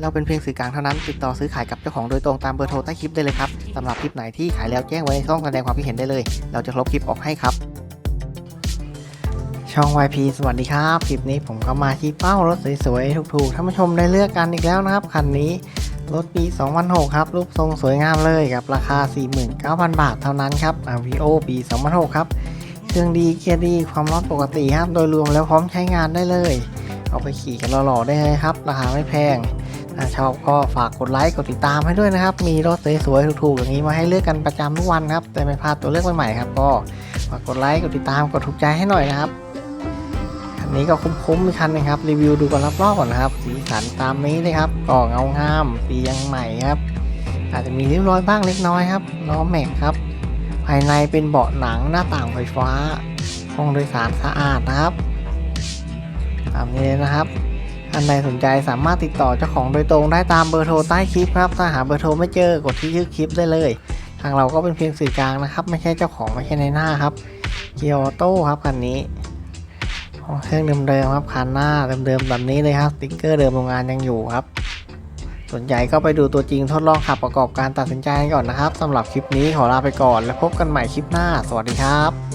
เราเป็นเพียงสื่อกลางเท่านั้น ติดต่อซื้อขายกับเจ้าของโดยตรงตามเบอร์โทรใต้คลิปได้เลยครับสำหรับคลิปไหนที่ขายแล้วแจ้งไว้ในช่องแสดงความคิดเห็นได้เลย เราจะลบคลิปออกให้ครับ ช่อง YP สวัสดีครับ คลิปนี้ผมก็มาที่เป้ารถสวยๆถูกๆท่านผู้ชมได้เลือกกันอีกแล้วนะครับคันนี้รถปี 2006 ครับ รูปทรงสวยงามเลยกับราคา 49,000 บาทเท่านั้นครับ RVO ปี 2006 ครับ เครื่องดีเกียร์ดีความร้อนปกติครับ โดยรวมแล้วพร้อมใช้งานได้เลย เอาไปขี่กันหล่อๆได้เลยครับ ราคาไม่แพง ถ้าชอบก็ฝากกดไลค์กดติดตามให้ด้วยนะครับ มีรถสวยๆถูกๆอย่างนี้มาให้เลือกกันประจำทุกวันครับ แต่ไม่พลาดตัวเลือกใหม่ๆครับก็ฝากกดไลค์กดติดตามกดถูกใจให้หน่อยนะครับคันนี้ก็คุ้มๆอีกคันนึงครับรีวิวดูกันรอบๆก่อนนะครับสีสันตามนี้เลยครับก็เงางามปียังใหม่ครับ อาจจะมีริ้วรอยบ้างเล็กน้อยครับล้อแม็กครับ ภายในเป็นเบาะหนังหน้าต่างไฟฟ้าห้องโดยสารสะอาดนะครับตามนี้เลยนะครับ ท่านใดสนใจสามารถติดต่อเจ้าของโดยตรงได้ตามเบอร์โทรใต้คลิปครับ ถ้าหาเบอร์โทรไม่เจอกดที่ชื่อคลิปได้เลย ทางเราก็เป็นเพียงสื่อกลางนะครับ ไม่ใช่เจ้าของไม่ใช่ในหน้าครับเกียร์ออโต้ครับคันนี้ห้องเครื่องเดิมๆครับคันหน้าเดิมๆแบบนี้เลยครับสติ๊กเกอร์เดิมโรงงานยังอยู่ครับ สนใจก็ไปดูตัวจริงทดลองขับประกอบการตัดสินใจก่อนนะครับสำหรับคลิปนี้ขอลาไปก่อน แล้วพบกันใหม่คลิปหน้า สวัสดีครับ